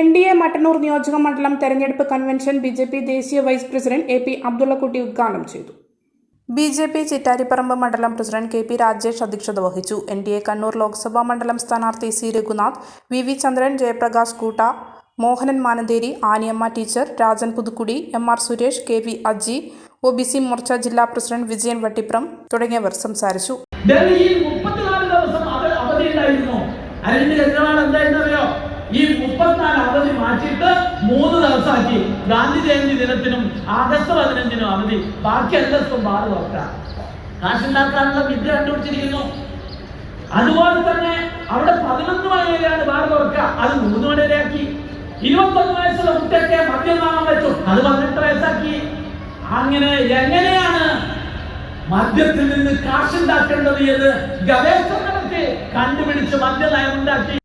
N D A Mattannur നിയോജക മണ്ഡലം തെരഞ്ഞെടുപ്പ് കൺവെൻഷൻ ബി ജെ പി ദേശീയ vice president A P Abdullakutty ഉദ്ഘാടനം ചെയ്തു. ബി ജെ പി ചിറ്റാരിപ്പറമ്പ് മണ്ഡലം പ്രസിഡന്റ് കെ പി രാജേഷ് അധ്യക്ഷത വഹിച്ചു. N D A Kannur Lok Sabha മണ്ഡലം സ്ഥാനാർത്ഥി C Raghunath V V Chandran Jayaprakash കൂട്ട Mohanan Manantheri Aniyamma teacher Rajan Puthukudi M R Suresh K V Aji O B C Morcha ജില്ലാ president Vijayan Vattipram തുടങ്ങിയവർ സംസാരിച്ചു. ഡൽഹിയിൽ മുപ്പത്തിനാല് ദിവസം അവധിയുണ്ടായിരുന്നു. ഈ മുപ്പത്തിനാല് അവധി മാറ്റിയിട്ട് മൂന്ന് ദിവസമാക്കി. ഗാന്ധി ജയന്തി ദിനത്തിനും ആഗസ്റ്റ് പതിനഞ്ചിനും അവധി. ബാക്കി എല്ലാ ദിവസവും ബാറ് തുറക്കാം കാശുണ്ടാക്കാനുള്ള വിദ്യ കണ്ടുപിടിച്ചിരിക്കുന്നു. അതുപോലെ തന്നെ അവിടെ പതിനൊന്ന് മണി വരെയാണ് ബാർ തുറക്കുക. അത് മൂന്ന് മണി വരെയാക്കി ഇരുപത്തൊന്ന് വയസ്സുള്ള കുട്ടിയൊക്കെ മദ്യം വാങ്ങാൻ വെച്ചു അത് പതിനെട്ട് വയസ്സാക്കി. അങ്ങനെ എങ്ങനെയാണ് മദ്യത്തിൽ നിന്ന് കാശുണ്ടാക്കേണ്ടത് എന്ന് ഗവേഷണം നടത്തി കണ്ടുപിടിച്ച് മദ്യനയം ഉണ്ടാക്കി.